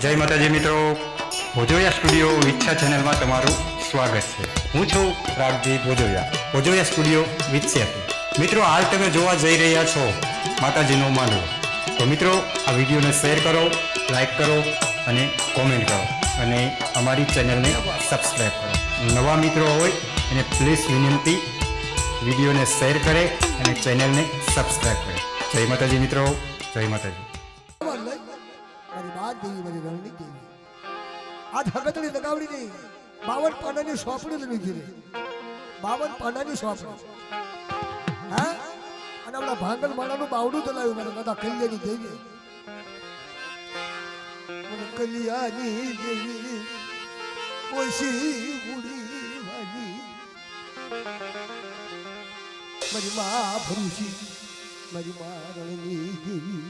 જય માતાજી મિત્રો. ભોજોયા સ્ટુડિયો વિચ્છા ચેનલમાં તમારું સ્વાગત છે. હું છું રાગજી ભોજોયા. ભોજોયા સ્ટુડિયો વિચ્છા મિત્રો, હાલ તમે જોવા જઈ રહ્યા છો માતાજીનો માંડવો તો મિત્રો, આ વિડીયોને શેર કરો, લાઈક કરો અને કોમેન્ટ કરો. અને અમારી ચેનલને સબસ્ક્રાઈબ કરો. નવા મિત્રો હોય, એને પ્લીઝ વિનંતી વિડીયોને શેર કરે અને ચેનલને સબસ્ક્રાઈબ કરે. જય માતાજી મિત્રો. જય માતાજી. આ ધગતડી લગાવડી નહીં બાવન પાનાની સોંપણી લીધી રે બાવન પાનાની સોંપણી હા? અને આપણા ભાંગલ માળાનું બાવડું ચલાવ્યું મને દાદા, કલ્યાણી દેવી કલ્યાણી દેવી ઓછી ઉડી વાલી મારી મા ભરૂસી મારી મા દેવી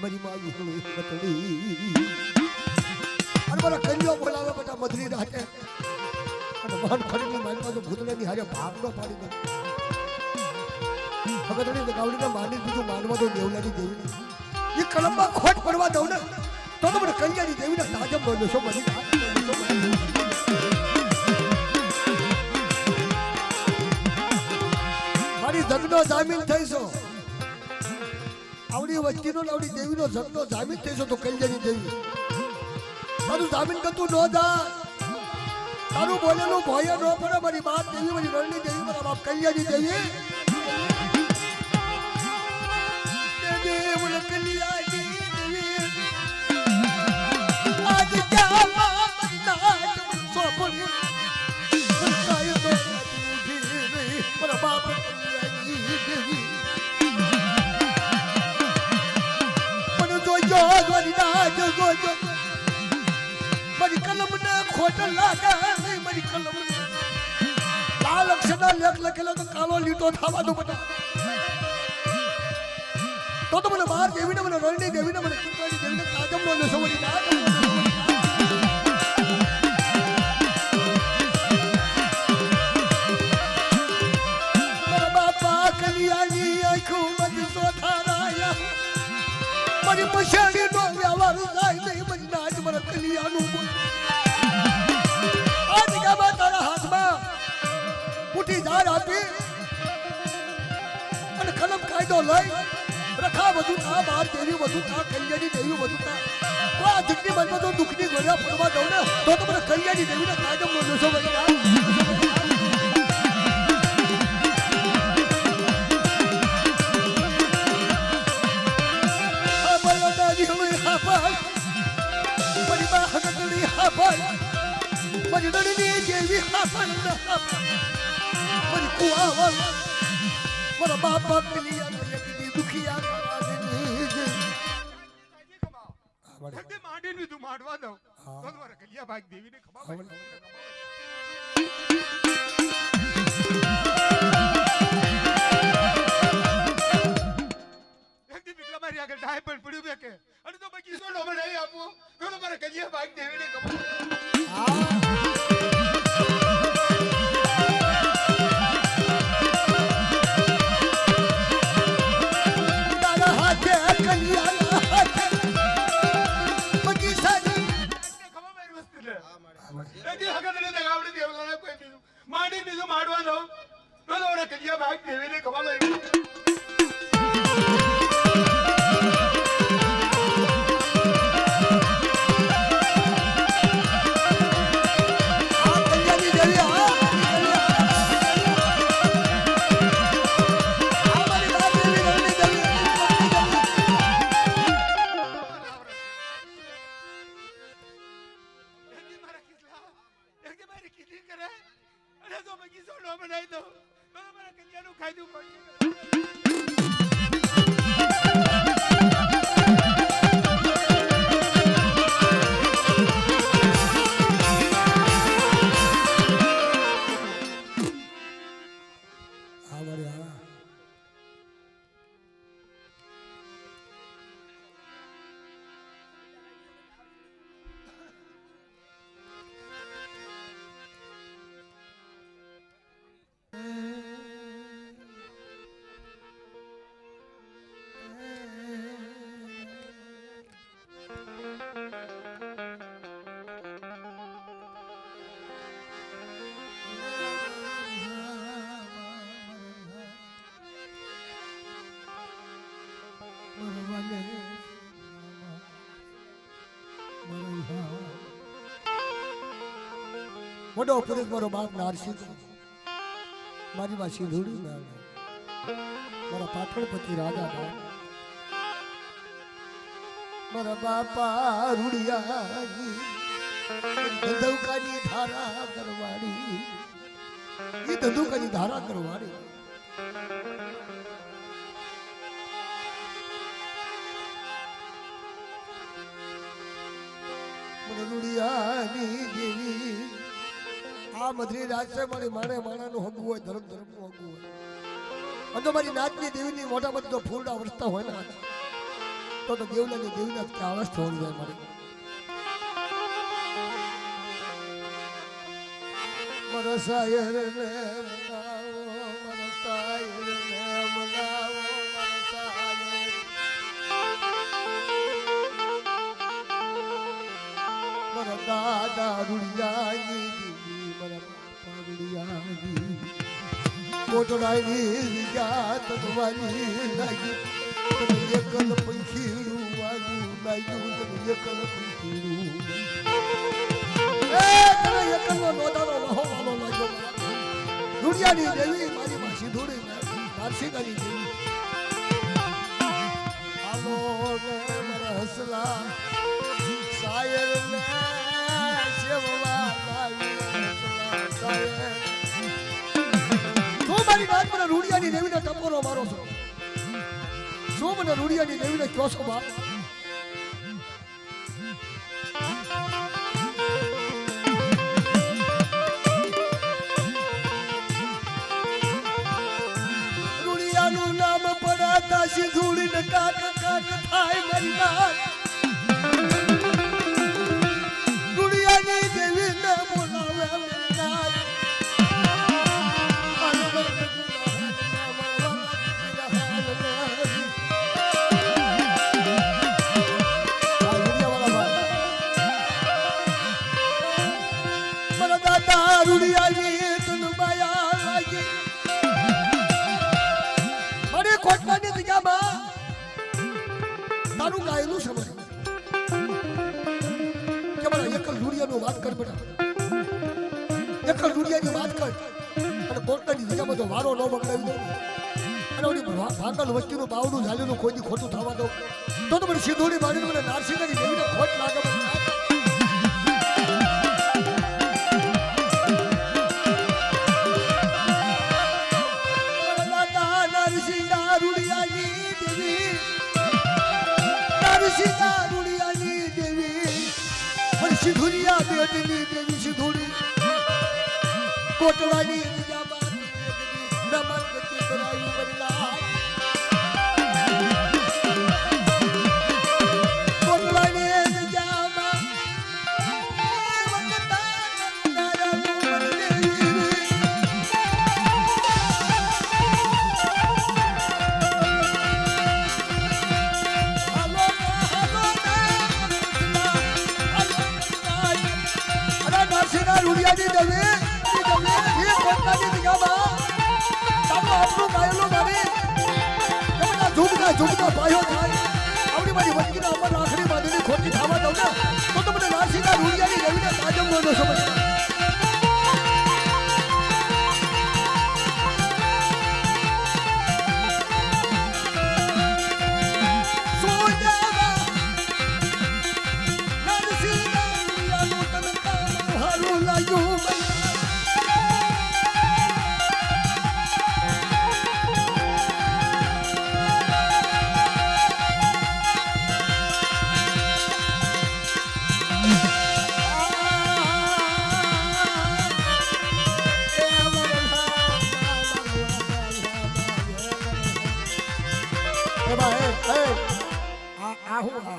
મારી મા વિહળી બતડી અને મારા ખડીની મારી પાસે ભૂતળાની હારે ભાગ પાડી દે. ભગતડી ગાવડીને માની બીજું માનવા દો દેવલાની દેવીને. એ કલમમાં ખોટ પડવા દઉં ને તો તો મને દેવીને તાજમ બોલ્યો છો બની તાજમ બોલ્યો છો, બની. મારી જગનો જામીન થઈશો. આવડી વચ્ચીનો આવડી દેવીનો જગનો જામીન થઈશો તો કલ્યાણી દેવી. તારું જામીન કરતું ન જા તારું બોલેલું ભય ન પડે મારી બાપ દેવી મારી રણની દેવી મારા બાપ કલ્યાણી દેવી. દેવી, કલ્યાણી દેવી. આજ ખોટ લાગે મારી કલમ. લાલ અક્ષરના લેખ લખેલો તો કાલો લીટો થવા દો બટા તો તો મને બહાર દેવીને મને રણની દેવીને મને કીર્તવાની દેવીને કાજમ નો સમજી નો અને કલમ કાયદો લઈ રખા વધુ તા બાર દેવી વધુ તા કલ્યાણી દેવી વધુ તા તો આ જગની મનમાં તો દુઃખની ગોળ્યા ફરવા દઉં ને તો તમને કલ્યાણી દેવીને કાયદો નો જોશો ભાઈ. આ. આ બરોડા વિહળી હાફાળ, મારી બા હગડડી હાફાળ, મારી નળની મારી મારા બાપા વળી. જલ્દી માંડીને તું માંડવા દઉં. તો કલિયા ભાગ દેવીને મારી આગળ ડાય પણ પડ્યું બે કે. અને તો બાકી શું ડોમે નહીં આપું. તો મારે કલિયા ભાગ દેવીને ખબર બગીચો ન બનાવી દો બરાબર કલ્યાણું ખાધું પડશે મોટો પુરુષ મારો બાપ નારસી મારી માં સિંધુડી મેળ મારા પાટણપતિ રાજા બાપ. મારા બાપા રૂડિયાની ધંધુકાની ધારા કરવાડી એ ધંધુકાની ધારા કરવાડી આ મધરી રાત મારી માણે માણાનું હગું હોય, ધર્મ ધર્મનું હગું હોય. અને મારી નાતની દેવીની મોટા મોટી ફૂલડા વરસતા હોય ને તો તો દેવીના જ આળસ થવાનું જાય મારી દાદા રૂડિયાની દીદી. કોટડાની જાત તમારી લાગી તને એકલ પંખીડું વાગું લાગ્યું તને એકલ પંખીડું એ તને એકલનો નોંધાનો વહો વાલો લાગ્યો મારા હસલા. તું વાત મને રૂડિયાની દેવીને ટપોરો મારો છો. શું મને રૂડિયાની દેવીને કહો છો બાપ? વાત કર બેટા. એકલ રૂડિયાની વાત કર. અને વારો ન બગડાવી દો અને ઓલી ભાંગલ વસ્તીનું બાવડું ઝાલેલું કોઈ ખોટું થવા દો તો તો મને સિંધોડી મારીને મને નારસિંહ ખોટ લાગે બેટની દેવી સિંધુરી કોટવાની નમન ગતિ કરાયું. ગાયેલું મારી ઝુમકા ઝુમકા પાયો એ હે એ, આ આ હું આ